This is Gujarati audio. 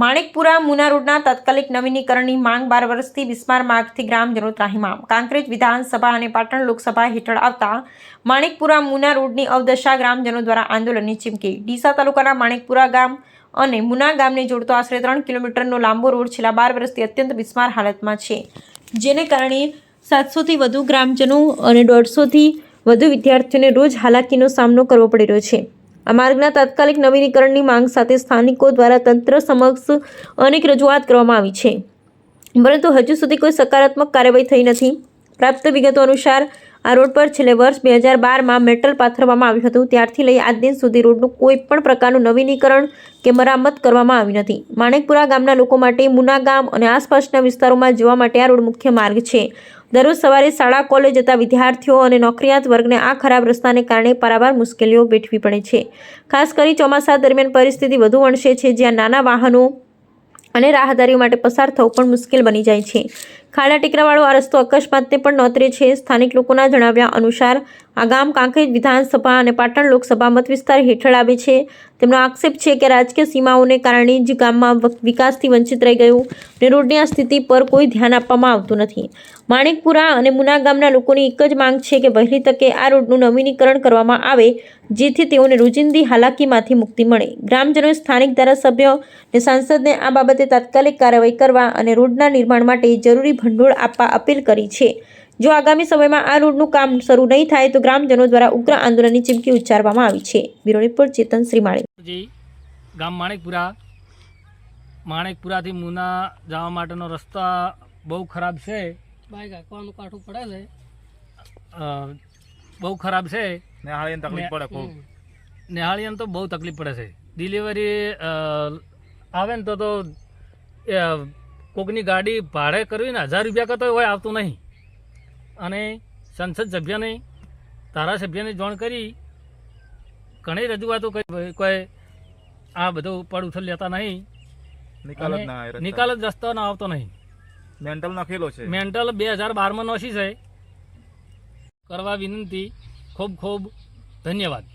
માણેકપુરા મુના રોડના તાત્કાલિક નવીનીકરણની માંગ બાર વર્ષથી બિસ્માર માર્ગથી ગ્રામજનો ત્રાહીમામ કાંકરેજ વિધાનસભા અને પાટણ લોકસભા હેઠળ આવતા માણેકપુરા મુના રોડની અવદશા ગ્રામજનો દ્વારા આંદોલનની ચીમકી. ડીસા તાલુકાના માણેકપુરા ગામ અને મુના ગામને જોડતો આશરે ત્રણ કિલોમીટરનો લાંબો રોડ છેલ્લા બાર વર્ષથી અત્યંત બિસ્માર હાલતમાં છે. જેને કારણે સાતસોથી વધુ ગ્રામજનો અને દોઢસોથી વધુ વિદ્યાર્થીઓને રોજ હાલાકીનો સામનો કરવો પડી રહ્યો છે. આ માર્ગના તાત્કાલિક નવીનીકરણની માંગ સાથે સ્થાનિકો દ્વારા તંત્ર સમક્ષ અનેક રજૂઆત કરવામાં આવી છે. પરંતુ હજુ સુધી કોઈ સકારાત્મક કાર્યવાહી થઈ નથી. પ્રાપ્ત વિગતો અનુસાર આ રોડ પર છેલ્લે વર્ષ બે હજાર બારમાં મેટલ પાથરવામાં આવ્યું હતું. ત્યારથી લઈ આજ દિન સુધી રોડનું કોઈ પણ પ્રકારનું નવીનીકરણ કે મરામત કરવામાં આવી નથી. માણેકપુરા ગામના લોકો માટે, મુના ગામ અને આસપાસના વિસ્તારોમાં જવા માટે આ રોડ મુખ્ય માર્ગ છે. દરરોજ સવારે શાળા, કોલેજ જતા વિદ્યાર્થીઓ અને નોકરિયાત વર્ગને આ ખરાબ રસ્તાને કારણે પારાવાર મુશ્કેલીઓ વેઠવી પડે છે. ખાસ કરી ચોમાસા દરમિયાન પરિસ્થિતિ વધુ વણસે છે, જ્યાં નાના વાહનો અને રાહદારીઓ માટે પસાર થવું પણ મુશ્કેલ બની જાય છે. ખાડા ટેકરાવાળો આ રસ્તો અકસ્માતને પણ નોતરે છે. સ્થાનિક લોકોના જણાવ્યા અનુસાર આ ગામ કાંકરેજ વિધાનસભા અને પાટણ લોકસભા મત વિસ્તાર હેઠળ આવે છે. તેમનો આક્ષેપ છે કે રાજકીય સીમાઓને કારણે જ ગામમાં વિકાસથી વંચિત રહી ગયું ને રોડની આ સ્થિતિ પર કોઈ ધ્યાન આપવામાં આવતું નથી. માણેકપુરા અને મુના ગામના લોકોની એક જ માંગ છે કે વહેલી તકે આ રોડનું નવીનીકરણ કરવામાં આવે, જેથી તેઓને રોજિંદી હાલાકીમાંથી મુક્તિ મળે. ગ્રામજનોએ સ્થાનિક ધારાસભ્ય અને સાંસદને આ બાબતે તાત્કાલિક કાર્યવાહી કરવા અને રોડના નિર્માણ માટે જરૂરી ભંડોળ આપવા અપીલ કરી છે. જો આગામી સમયમાં આ રોડનું કામ શરૂ નહીં થાય તો ગ્રામજનો દ્વારા ઉગ્ર આંદોલનની ચીમકી ઉચ્ચારવામાં આવી છે. Bureau report Chetan Shrimali. ગામ માણેકપુરા. માણેકપુરાથી મુના જવા માટેનો રસ્તા બહુ ખરાબ છે. બાઈક હાંકવાનું કાઠું પડે છે. બહુ ખરાબ છે. નેહાળીને તકલીફ પડે ખૂબ. નેહાળીને તો બહુ તકલીફ પડે છે. ડિલિવરી અ, આવે ને તો તો કોકની ગાડી ભાડે કરવી ને હજાર રૂપિયા કરતો હોય આવતું નહીં. અને સંસદ સભ્યને ધારાસભ્યને જાણ કરી ઘણી રજૂઆતો કરી. કોઈ આ બધું પડ ઉછળ લેતા નહીં. નિકાલ જ ના નિકાલ જ રસ્તો ના આવતો નહીં. મેન્ટલ નાખેલો છે. મેન્ટલ બે હજાર બારમાં નોશી છે. કરવા વિનંતી ખૂબ ખૂબ ધન્યવાદ.